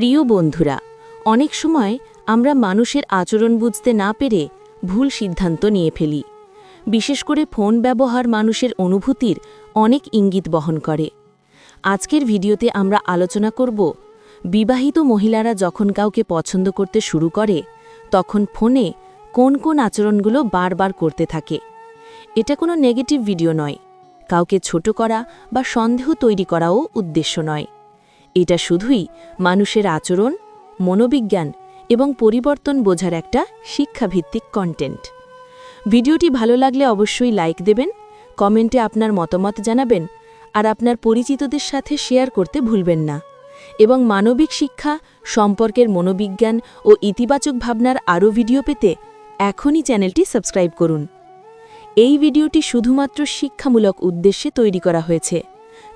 প্রিয় বন্ধুরা, অনেক সময় আমরা মানুষের আচরণ বুঝতে না পেরে ভুল সিদ্ধান্ত নিয়ে ফেলি। বিশেষ করে ফোন ব্যবহার মানুষের অনুভূতির অনেক ইঙ্গিত বহন করে। আজকের ভিডিওতে আমরা আলোচনা করব, বিবাহিত মহিলারা যখন কাউকে পছন্দ করতে শুরু করে, তখন ফোনে কোন কোন আচরণগুলো বারবার করতে থাকে। এটা কোনো নেগেটিভ ভিডিও নয়, কাউকে ছোট করা বা সন্দেহ তৈরি করাও উদ্দেশ্য নয়। এটা শুধুই মানুষের আচরণ, মনোবিজ্ঞান এবং পরিবর্তন বোঝার একটা শিক্ষাভিত্তিক কন্টেন্ট ভিডিওটি ভালো লাগলে অবশ্যই লাইক দেবেন কমেন্টে আপনার মতামত জানাবেন আর আপনার পরিচিতদের সাথে শেয়ার করতে ভুলবেন না। এবং মানবিক শিক্ষা, সম্পর্কের মনোবিজ্ঞান ও ইতিবাচক ভাবনার আরও ভিডিও পেতে এখনই চ্যানেলটি সাবস্ক্রাইব করুন। এই ভিডিওটি শুধুমাত্র শিক্ষামূলক উদ্দেশ্যে তৈরি করা হয়েছে।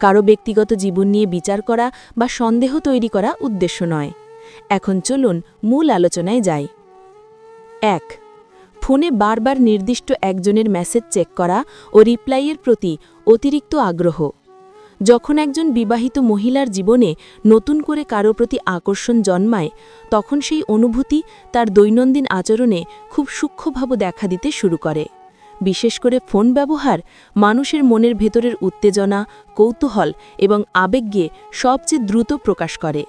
কারও ব্যক্তিগত জীবন নিয়ে বিচার করা বা সন্দেহ তৈরি করা উদ্দেশ্য নয়। এখন চলুন মূল আলোচনায় যাই। এক, ফোনে বারবার নির্দিষ্ট একজনের মেসেজ চেক করা ও রিপ্লাইয়ের প্রতি অতিরিক্ত আগ্রহ। যখন একজন বিবাহিত মহিলার জীবনে নতুন করে কারও প্রতি আকর্ষণ জন্মায়, তখন সেই অনুভূতি তার দৈনন্দিন আচরণে খুব সূক্ষ্মভাবে দেখা দিতে শুরু করে। বিশেষ করে ফোন ব্যবহার, মানুষের মনের ভেতরের উত্তেজনা, কৌতূহল এবং আবেগকে সবচেয়ে দ্রুত প্রকাশ করে।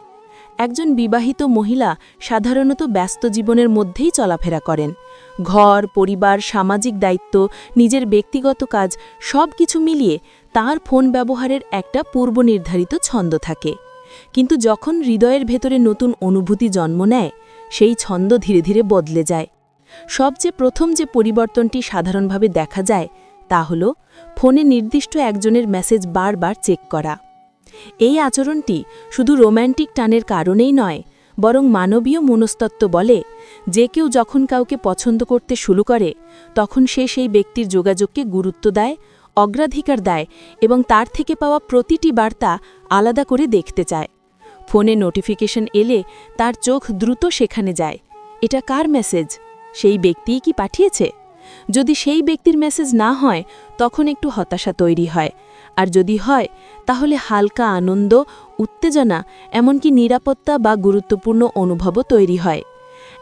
একজন বিবাহিত মহিলা সাধারণত ব্যস্ত জীবনের মধ্যেই চলাফেরা করেন। ঘর, পরিবার, সামাজিক দায়িত্ব, নিজের ব্যক্তিগত কাজ সব কিছু মিলিয়ে তার ফোন ব্যবহারের একটা পূর্বনির্ধারিত ছন্দ থাকে। কিন্তু যখন হৃদয়ের ভেতরে নতুন অনুভূতি জন্ম নেয়, সেই ছন্দ ধীরে ধীরে বদলে যায়। সবচেয়ে প্রথম যে পরিবর্তনটি সাধারণভাবে দেখা যায়, তা হল ফোনে নির্দিষ্ট একজনের মেসেজ বারবার চেক করা। এই আচরণটি শুধু রোম্যান্টিক টানের কারণেই নয়, বরং মানবীয় মনস্তত্ত্ব বলে, যে কেউ যখন কাউকে পছন্দ করতে শুরু করে, তখন সে সেই ব্যক্তির যোগাযোগকে গুরুত্ব দেয়, অগ্রাধিকার দেয় এবং তার থেকে পাওয়া প্রতিটি বার্তা আলাদা করে দেখতে চায়। ফোনে নোটিফিকেশন এলে তার চোখ দ্রুত সেখানে যায়। এটা কার মেসেজ? সেই ব্যক্তিই কি পাঠিয়েছে? যদি সেই ব্যক্তির মেসেজ না হয়, তখন একটু হতাশা তৈরি হয়। আর যদি হয়, তাহলে হালকা আনন্দ, উত্তেজনা, এমনকি নিরাপত্তা বা গুরুত্বপূর্ণ অনুভবও তৈরি হয়।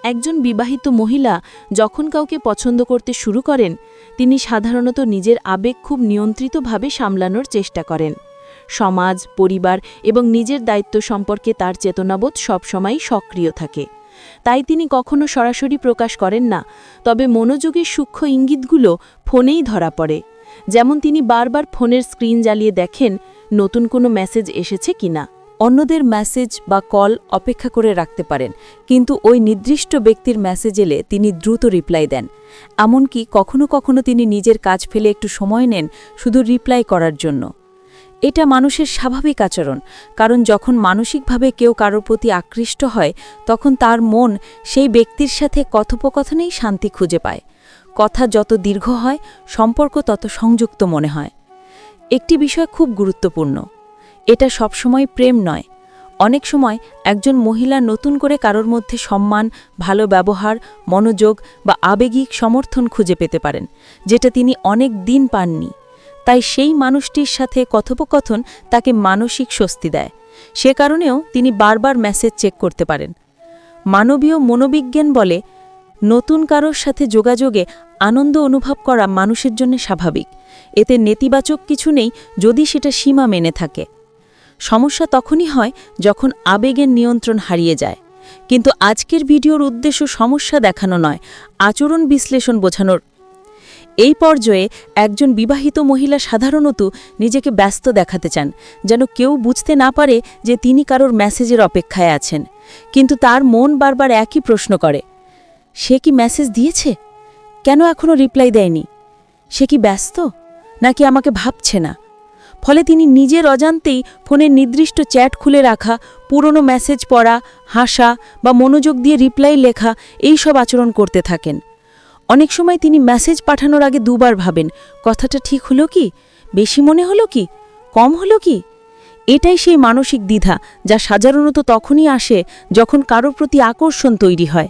একজন বিবাহিত মহিলা যখন কাউকে পছন্দ করতে শুরু করেন, তিনি সাধারণত নিজের আবেগ খুব নিয়ন্ত্রিতভাবে সামলানোর চেষ্টা করেন। সমাজ, পরিবার এবং নিজের দায়িত্ব সম্পর্কে তার চেতনাবোধ সবসময়ই সক্রিয় থাকে। তাই তিনি কখনো সরাসরি প্রকাশ করেন না। তবে মনোযোগের সূক্ষ্ম ইঙ্গিতগুলো ফোনেই ধরা পড়ে। যেমন তিনি বারবার ফোনের স্ক্রিন জ্বালিয়ে দেখেন, নতুন কোনো মেসেজ এসেছে কিনা। অন্যদের মেসেজ বা কল অপেক্ষা করে রাখতে পারেন, কিন্তু ওই নির্দিষ্ট ব্যক্তির মেসেজ এলে তিনি দ্রুত রিপ্লাই দেন। এমনকি কখনো কখনো তিনি নিজের কাজ ফেলে একটু সময় নেন শুধু রিপ্লাই করার জন্য। এটা মানুষের স্বাভাবিক আচরণ, কারণ যখন মানসিকভাবে কেউ কারোর প্রতি আকৃষ্ট হয়, তখন তার মন সেই ব্যক্তির সাথে কথোপকথনেই শান্তি খুঁজে পায়। কথা যত দীর্ঘ হয়, সম্পর্ক তত সংযুক্ত মনে হয়। একটি বিষয় খুব গুরুত্বপূর্ণ, এটা সবসময় প্রেম নয়। অনেক সময় একজন মহিলা নতুন করে কারোর মধ্যে সম্মান, ভালো ব্যবহার, মনোযোগ বা আবেগিক সমর্থন খুঁজে পেতে পারেন, যেটা তিনি অনেক দিন পাননি। তাই সেই মানুষটির সাথে কথোপকথন তাকে মানসিক স্বস্তি দেয়। সে কারণেও তিনি বারবার মেসেজ চেক করতে পারেন। মানবীয় মনোবিজ্ঞান বলে, নতুন কারোর সাথে যোগাযোগে আনন্দ অনুভব করা মানুষের জন্য স্বাভাবিক। এতে নেতিবাচক কিছু নেই যদি সেটা সীমা মেনে থাকে। সমস্যা তখনই হয় যখন আবেগের নিয়ন্ত্রণ হারিয়ে যায়। কিন্তু আজকের ভিডিওর উদ্দেশ্য সমস্যা দেখানো নয়, আচরণ বিশ্লেষণ বোঝানোর এই পর্যায়ে একজন বিবাহিত মহিলা সাধারণত নিজেকে ব্যস্ত দেখাতে চান, যেন কেউ বুঝতে না পারে যে তিনি কারোর মেসেজের অপেক্ষায় আছেন। কিন্তু তার মন বারবার একই প্রশ্ন করে, সে কি মেসেজ দিয়েছে? কেন এখনও রিপ্লাই দেয়নি? সে কি ব্যস্ত? নাকি আমাকে ভাবছে না? ফলে তিনি নিজের অজান্তেই ফোনের নির্দিষ্ট চ্যাট খুলে রাখা, পুরনো মেসেজ পড়া, হাসা বা মনোযোগ দিয়ে রিপ্লাই লেখা, এই সব আচরণ করতে থাকেন। অনেক সময় তিনি মেসেজ পাঠানোর আগে দুবার ভাবেন, কথাটা ঠিক হলো কি? বেশি মনে হলো কি? কম হলো কি? এটাই সেই মানসিক দ্বিধা যা সাধারণত তখনই আসে যখন কারোর প্রতি আকর্ষণ তৈরি হয়।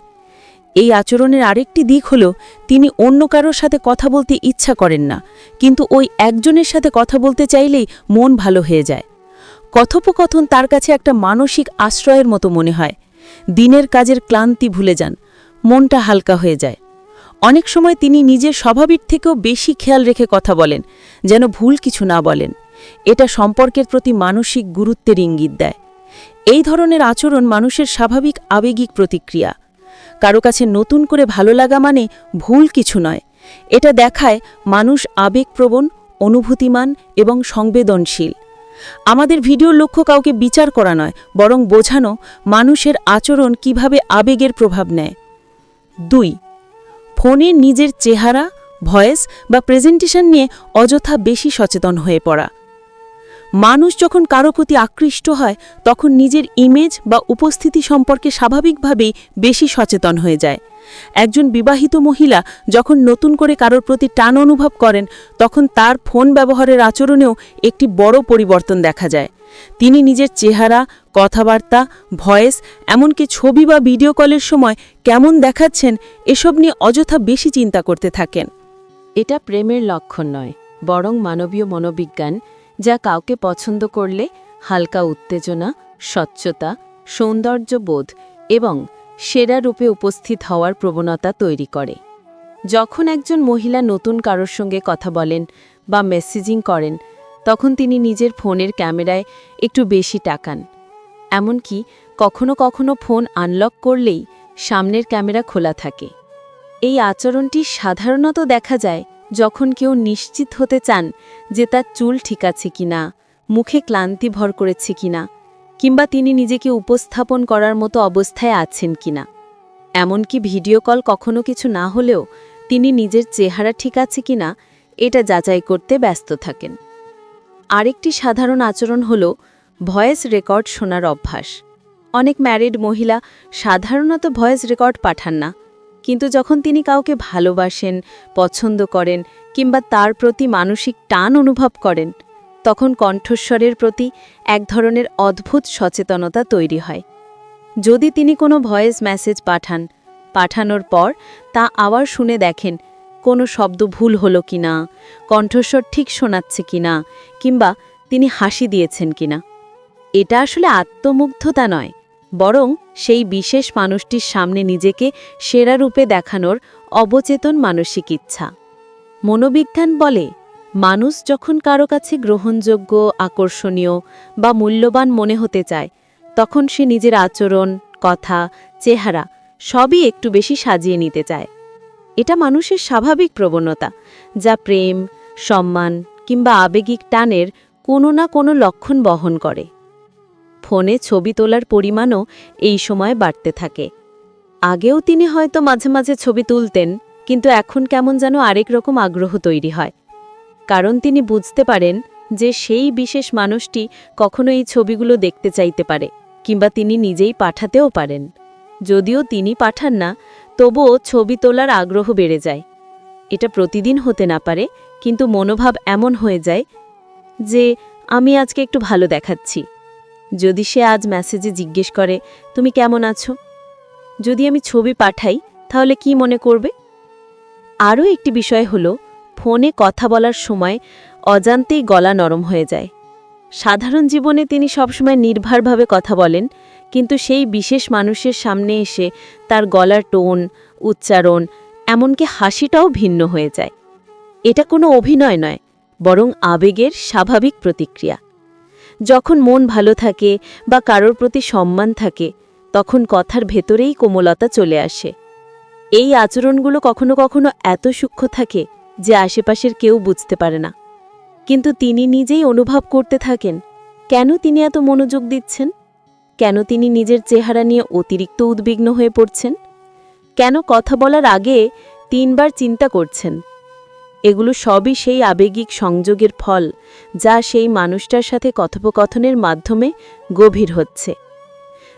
এই আচরণের আরেকটি দিক হল, তিনি অন্য কারোর সাথে কথা বলতে ইচ্ছা করেন না, কিন্তু ওই একজনের সাথে কথা বলতে চাইলেই মন ভালো হয়ে যায়। কথোপকথন তার কাছে একটা মানসিক আশ্রয়ের মতো মনে হয়। দিনের কাজের ক্লান্তি ভুলে যান, মনটা হালকা হয়ে যায়। অনেক সময় তিনি নিজের স্বভাবের থেকেও বেশি খেয়াল রেখে কথা বলেন, যেন ভুল কিছু না বলেন। এটা সম্পর্কের প্রতি মানসিক গুরুত্বের ইঙ্গিত দেয়। এই ধরনের আচরণ মানুষের স্বাভাবিক আবেগিক প্রতিক্রিয়া। কারও কাছে নতুন করে ভালো লাগা মানে ভুল কিছু নয়। এটা দেখায় মানুষ আবেগপ্রবণ, অনুভূতিমান এবং সংবেদনশীল। আমাদের ভিডিওর লক্ষ্য কাউকে বিচার করা নয়, বরং বোঝানো মানুষের আচরণ কীভাবে আবেগের প্রভাব নেয়। দুই ফোনে নিজের চেহারা, ভয়েস বা প্রেজেন্টেশন নিয়ে অযথা বেশি সচেতন হয়ে পড়া। মানুষ যখন কারও প্রতি আকৃষ্ট হয়, তখন নিজের ইমেজ বা উপস্থিতি সম্পর্কে স্বাভাবিকভাবেই বেশি সচেতন হয়ে যায়। একজন বিবাহিত মহিলা যখন নতুন করে কারোর প্রতি টান অনুভব করেন, তখন তার ফোন ব্যবহারের আচরণেও একটি বড় পরিবর্তন দেখা যায়। তিনি নিজের চেহারা, কথাবার্তা, ভয়েস, এমনকি ছবি বা ভিডিও কলের সময় কেমন দেখাচ্ছেন, এসব নিয়ে অযথা বেশি চিন্তা করতে থাকেন। এটা প্রেমের লক্ষণ নয়, বরং মানবীয় মনোবিজ্ঞান, যা কাউকে পছন্দ করলে হালকা উত্তেজনা, স্বচ্ছতা, সৌন্দর্যবোধ এবং সেরা রূপে উপস্থিত হওয়ার প্রবণতা তৈরি করে। যখন একজন মহিলা নতুন কারোর সঙ্গে কথা বলেন বা মেসেজিং করেন তখন তিনি নিজের ফোনের ক্যামেরায় একটু বেশি টাকান এমনকি কখনো কখনো ফোন আনলক করলেই সামনের ক্যামেরা খোলা থাকে। এই আচরণটি সাধারণত দেখা যায় যখন কেউ নিশ্চিত হতে চান যে তার চুল ঠিক আছে কিনা, মুখে ক্লান্তি ভর করেছে কিনা, কিংবা তিনি নিজেকে উপস্থাপন করার মতো অবস্থায় আছেন কিনা। এমনকি ভিডিও কল কখনো কিছু না হলেও তিনি নিজের চেহারা ঠিক আছে কিনা, এটা যাচাই করতে ব্যস্ত থাকেন। আরেকটি সাধারণ আচরণ হল ভয়েস রেকর্ড শোনার অভ্যাস। অনেক ম্যারিড মহিলা সাধারণত ভয়েস রেকর্ড পাঠান না, কিন্তু যখন তিনি কাউকে ভালোবাসেন, পছন্দ করেন কিংবা তার প্রতি মানসিক টান অনুভব করেন, তখন কণ্ঠস্বরের প্রতি এক ধরনের অদ্ভুত সচেতনতা তৈরি হয়। যদি তিনি কোনো ভয়েস মেসেজ পাঠান, পাঠানোর পর তা আবার শুনে দেখেন কোনো শব্দ ভুল হলো কিনা, কণ্ঠস্বর ঠিক শোনাচ্ছে কিনা, কিংবা তিনি হাসি দিয়েছেন কিনা। এটা আসলে আত্মমুগ্ধতা নয়, বরং সেই বিশেষ মানুষটির সামনে নিজেকে সেরা রূপে দেখানোর অবচেতন মানসিক ইচ্ছা। মনোবিজ্ঞান বলে, মানুষ যখন কারও কাছে গ্রহণযোগ্য, আকর্ষণীয় বা মূল্যবান মনে হতে চায়, তখন সে নিজের আচরণ, কথা, চেহারা সবই একটু বেশি সাজিয়ে নিতে চায়। এটা মানুষের স্বাভাবিক প্রবণতা, যা প্রেম, সম্মান কিংবা আবেগিক টানের কোনো না কোনো লক্ষণ বহন করে। ফোনে ছবি তোলার পরিমাণও এই সময় বাড়তে থাকে। আগেও তিনি হয়তো মাঝে মাঝে ছবি তুলতেন, কিন্তু এখন কেমন যেন আরেক রকম আগ্রহ তৈরি হয়। কারণ তিনি বুঝতে পারেন যে সেই বিশেষ মানুষটি কখনো এই ছবিগুলো দেখতে চাইতে পারে, কিংবা তিনি নিজেই পাঠাতেও পারেন। যদিও তিনি পাঠান না তবুও ছবি তোলার আগ্রহ বেড়ে যায়। এটা প্রতিদিন হতে না পারে, কিন্তু মনোভাব এমন হয়ে যায় যে, আমি আজকে একটু ভালো দেখাচ্ছি। যদি সে আজ মেসেজে জিজ্ঞেস করে, তুমি কেমন আছো? যদি আমি ছবি পাঠাই, তাহলে কি মনে করবে? আরও একটি বিষয় হলো, ফোনে কথা বলার সময় অজান্তেই গলা নরম হয়ে যায়। সাধারণ জীবনে তিনি সবসময় নির্ভরভাবে কথা বলেন কিন্তু সেই বিশেষ মানুষের সামনে এসে তার গলার টোন, উচ্চারণ, এমনকি হাসিটাও ভিন্ন হয়ে যায়। এটা কোনো অভিনয় নয়, বরং আবেগের স্বাভাবিক প্রতিক্রিয়া। যখন মন ভালো থাকে বা কারোর প্রতি সম্মান থাকে, তখন কথার ভেতরেই কোমলতা চলে আসে। এই আচরণগুলো কখনো কখনো এত সূক্ষ্ম থাকে যে আশেপাশের কেউ বুঝতে পারে না। কিন্তু তিনি নিজেই অনুভব করতে থাকেন, কেন তিনি এত মনোযোগ দিচ্ছেন? কেন তিনি নিজের চেহারা নিয়ে অতিরিক্ত উদ্বিগ্ন হয়ে পড়ছেন? কেন কথা বলার আগে তিনবার চিন্তা করছেন? এগুলো সবই সেই আবেগিক সংযোগের ফল, যা সেই মানুষটার সাথে কথোপকথনের মাধ্যমে গভীর হচ্ছে।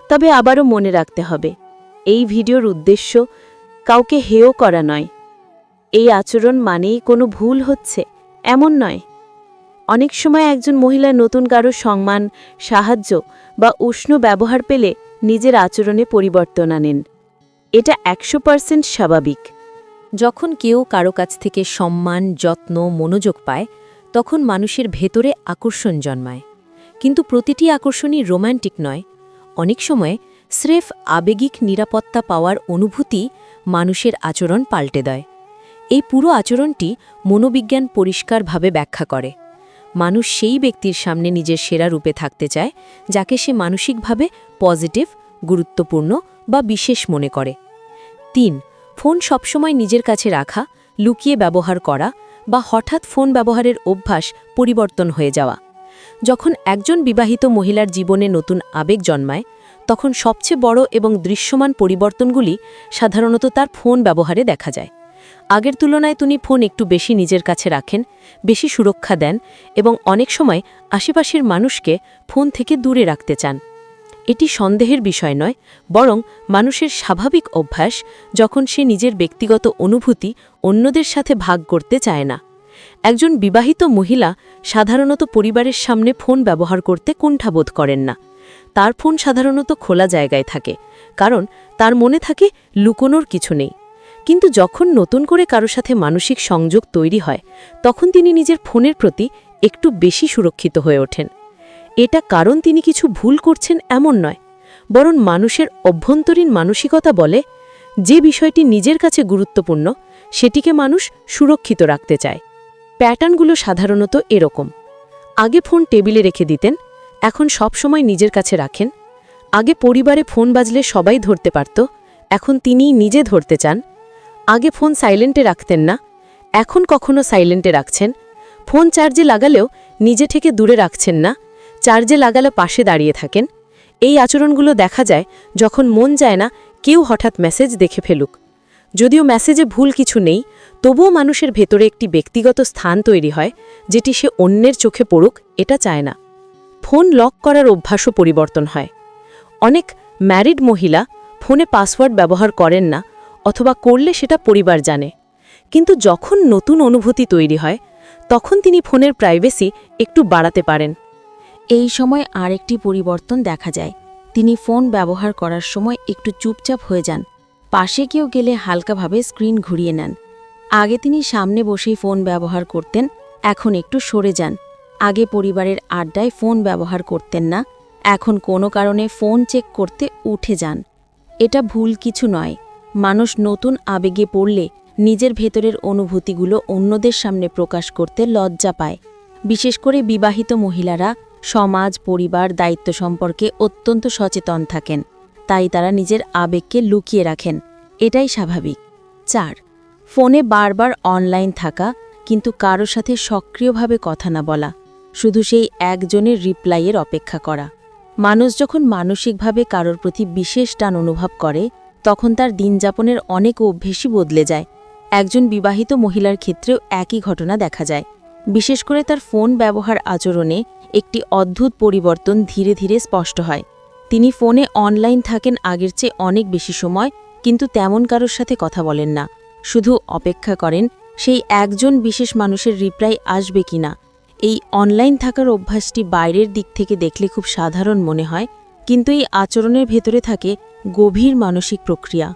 তবে আবারও মনে রাখতে হবে, এই ভিডিওর উদ্দেশ্য কাউকে হেয় করা নয়। এই আচরণ মানেই কোনো ভুল হচ্ছে, এমন নয়। অনেক সময় একজন মহিলা নতুন কারও সম্মান, সাহায্য বা উষ্ণ ব্যবহার পেলে নিজের আচরণে পরিবর্তন আনেন। এটা একশো পার্সেন্ট স্বাভাবিক। যখন কেউ কারও কাছ থেকে সম্মান, যত্ন, মনোযোগ পায়, তখন মানুষের ভেতরে আকর্ষণ জন্মায়। কিন্তু প্রতিটি আকর্ষণই রোম্যান্টিক নয়। অনেক সময় স্রেফ আবেগিক নিরাপত্তা পাওয়ার অনুভূতি মানুষের আচরণ পাল্টে দেয়। এই পুরো আচরণটি মনোবিজ্ঞান পরিষ্কারভাবে ব্যাখ্যা করে। মানুষ সেই ব্যক্তির সামনে নিজের সেরা রূপে থাকতে চায়, যাকে সে মানসিকভাবে পজিটিভ, গুরুত্বপূর্ণ বা বিশেষ মনে করে। তিন, ফোন সবসময় নিজের কাছে রাখা, লুকিয়ে ব্যবহার করা বা হঠাৎ ফোন ব্যবহারের অভ্যাস পরিবর্তন হয়ে যাওয়া। যখন একজন বিবাহিত মহিলার জীবনে নতুন আবেগ জন্মায়, তখন সবচেয়ে বড় এবং দৃশ্যমান পরিবর্তনগুলি সাধারণত তার ফোন ব্যবহারে দেখা যায়। আগের তুলনায় তিনি ফোন একটু বেশি নিজের কাছে রাখেন, বেশি সুরক্ষা দেন এবং অনেক সময় আশেপাশের মানুষকে ফোন থেকে দূরে রাখতে চান। এটি সন্দেহের বিষয় নয়, বরং মানুষের স্বাভাবিক অভ্যাস যখন সে নিজের ব্যক্তিগত অনুভূতি অন্যদের সাথে ভাগ করতে চায় না। একজন বিবাহিত মহিলা সাধারণত পরিবারের সামনে ফোন ব্যবহার করতে কুণ্ঠাবোধ করেন না। তার ফোন সাধারণত খোলা জায়গায় থাকে, কারণ তার মনে থাকে লুকোনোর কিছু নেই। কিন্তু যখন নতুন করে কারও সাথে মানসিক সংযোগ তৈরি হয়, তখন তিনি নিজের ফোনের প্রতি একটু বেশি সুরক্ষিত হয়ে ওঠেন। এটা কারণ তিনি কিছু ভুল করছেন এমন নয়, বরং মানুষের অভ্যন্তরীণ মানসিকতা বলে, যে বিষয়টি নিজের কাছে গুরুত্বপূর্ণ, সেটিকে মানুষ সুরক্ষিত রাখতে চায়। প্যাটার্নগুলো সাধারণত এরকম। আগে ফোন টেবিলে রেখে দিতেন, এখন সব সময় নিজের কাছে রাখেন। আগে পরিবারে ফোন বাজলে সবাই ধরতে পারত, এখন তিনিই নিজে ধরতে চান আগে ফোন সাইলেন্টে রাখতেন না, এখন কখনো সাইলেন্টে রাখছেন। ফোন চার্জে লাগালেও নিজে থেকে দূরে রাখছেন না, চার্জে লাগালে পাশে দাঁড়িয়ে থাকেন। এই আচরণগুলো দেখা যায় যখন মন যায় না, কেউ হঠাৎ মেসেজ দেখে ফেলুক। যদিও মেসেজে ভুল কিছু নেই, তবুও মানুষের ভেতরে একটি ব্যক্তিগত স্থান তৈরি হয়, যেটি সে অন্যের চোখে পড়ুক, এটা চায় না। ফোন লক করার অভ্যাসও পরিবর্তন হয়। অনেক ম্যারিড মহিলা ফোনে পাসওয়ার্ড ব্যবহার করেন না অথবা করলে সেটা পরিবার জানে। কিন্তু যখন নতুন অনুভূতি তৈরি হয়, তখন তিনি ফোনের প্রাইভেসি একটু বাড়াতে পারেন। এই সময় আরেকটি পরিবর্তন দেখা যায়। তিনি ফোন ব্যবহার করার সময় একটু চুপচাপ হয়ে যান। পাশে কেউ গেলে হালকাভাবে স্ক্রিন ঘুরিয়ে নেন। আগে তিনি সামনে বসেই ফোন ব্যবহার করতেন, এখন একটু সরে যান। আগে পরিবারের আড্ডায় ফোন ব্যবহার করতেন না, এখন কোনো কারণে ফোন চেক করতে উঠে যান। এটা ভুল কিছু নয়। মানুষ নতুন আবেগে পড়লে নিজের ভেতরের অনুভূতিগুলো অন্যদের সামনে প্রকাশ করতে লজ্জা পায়। বিশেষ করে বিবাহিত মহিলারা সমাজ, পরিবার, দায়িত্ব সম্পর্কে অত্যন্ত সচেতন থাকেন। তাই তারা নিজের আবেগকে লুকিয়ে রাখেন। এটাই স্বাভাবিক। চার, ফোনে বারবার অনলাইন থাকা, কিন্তু কারও সাথে সক্রিয়ভাবে কথা না বলা, শুধু সেই একজনের রিপ্লাইয়ের অপেক্ষা করা। মানুষ যখন মানসিকভাবে কারোর প্রতি বিশেষ টান অনুভব করে তখন তার দিনযাপনের অনেক অভ্যেসই বদলে যায়। একজন বিবাহিত মহিলার ক্ষেত্রেও একই ঘটনা দেখা যায়। বিশেষ করে তার ফোন ব্যবহার আচরণে একটি অদ্ভুত পরিবর্তন ধীরে ধীরে স্পষ্ট হয়। তিনি ফোনে অনলাইন থাকেন আগের চেয়ে অনেক বেশি সময়, কিন্তু তেমন কারোর সাথে কথা বলেন না। শুধু অপেক্ষা করেন, সেই একজন বিশেষ মানুষের রিপ্লাই আসবে কিনা? এই অনলাইন থাকার অভ্যাসটি বাইরের দিক থেকে দেখলে খুব সাধারণ মনে হয় কিন্তু এই আচরণের ভেতরে থাকে গভীর মানসিক প্রক্রিয়া।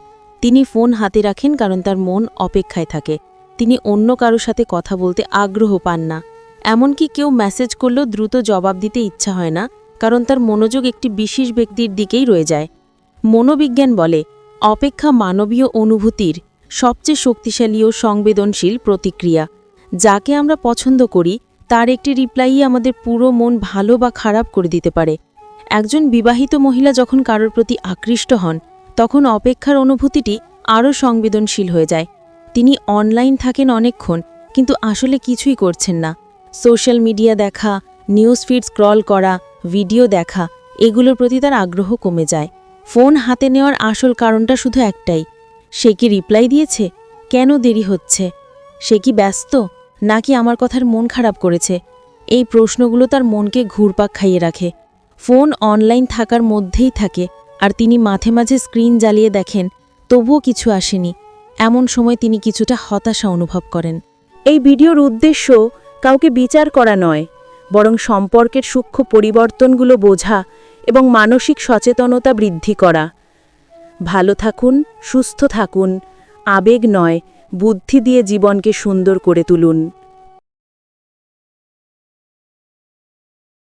তিনি ফোন হাতে রাখেন কারণ তার মন অপেক্ষায় থাকে। তিনি অন্য কারও সাথে কথা বলতে আগ্রহ পান না। এমনকি কেউ মেসেজ করলেও দ্রুত জবাব দিতে ইচ্ছা হয় না, কারণ তার মনোযোগ একটি বিশেষ ব্যক্তির দিকেই রয়ে যায়। মনোবিজ্ঞান বলে, অপেক্ষা মানবীয় অনুভূতির সবচেয়ে শক্তিশালী ও সংবেদনশীল প্রতিক্রিয়া। যাকে আমরা পছন্দ করি, তার একটি রিপ্লাইই আমাদের পুরো মন ভালো বা খারাপ করে দিতে পারে। একজন বিবাহিত মহিলা যখন কারোর প্রতি আকৃষ্ট হন, তখন অপেক্ষার অনুভূতিটি আরও সংবেদনশীল হয়ে যায়। তিনি অনলাইন থাকেন অনেকক্ষণ, কিন্তু আসলে কিছুই করছেন না। সোশ্যাল মিডিয়া দেখা, নিউজ ফিড স্ক্রল করা, ভিডিও দেখা, এগুলোর প্রতি তার আগ্রহ কমে যায়। ফোন হাতে নেওয়ার আসল কারণটা শুধু একটাই, সে কি রিপ্লাই দিয়েছে? কেন দেরি হচ্ছে? সে কি ব্যস্ত? নাকি আমার কথার মন খারাপ করেছে? এই প্রশ্নগুলো তার মনকে ঘুরপাক খাইয়ে রাখে। ফোন অনলাইন থাকার মধ্যেই থাকে, আর তিনি মাঝে মাঝে স্ক্রিন জ্বালিয়ে দেখেন, তবুও কিছু আসেনি। এমন সময় তিনি কিছুটা হতাশা অনুভব করেন। এই ভিডিওর উদ্দেশ্য কাউকে বিচার করা নয়, বরং সম্পর্কের সূক্ষ্ম পরিবর্তনগুলো বোঝা এবং মানসিক সচেতনতা বৃদ্ধি করা। ভালো থাকুন, সুস্থ থাকুন, আবেগ নয়, বুদ্ধি দিয়ে জীবনকে সুন্দর করে তুলুন।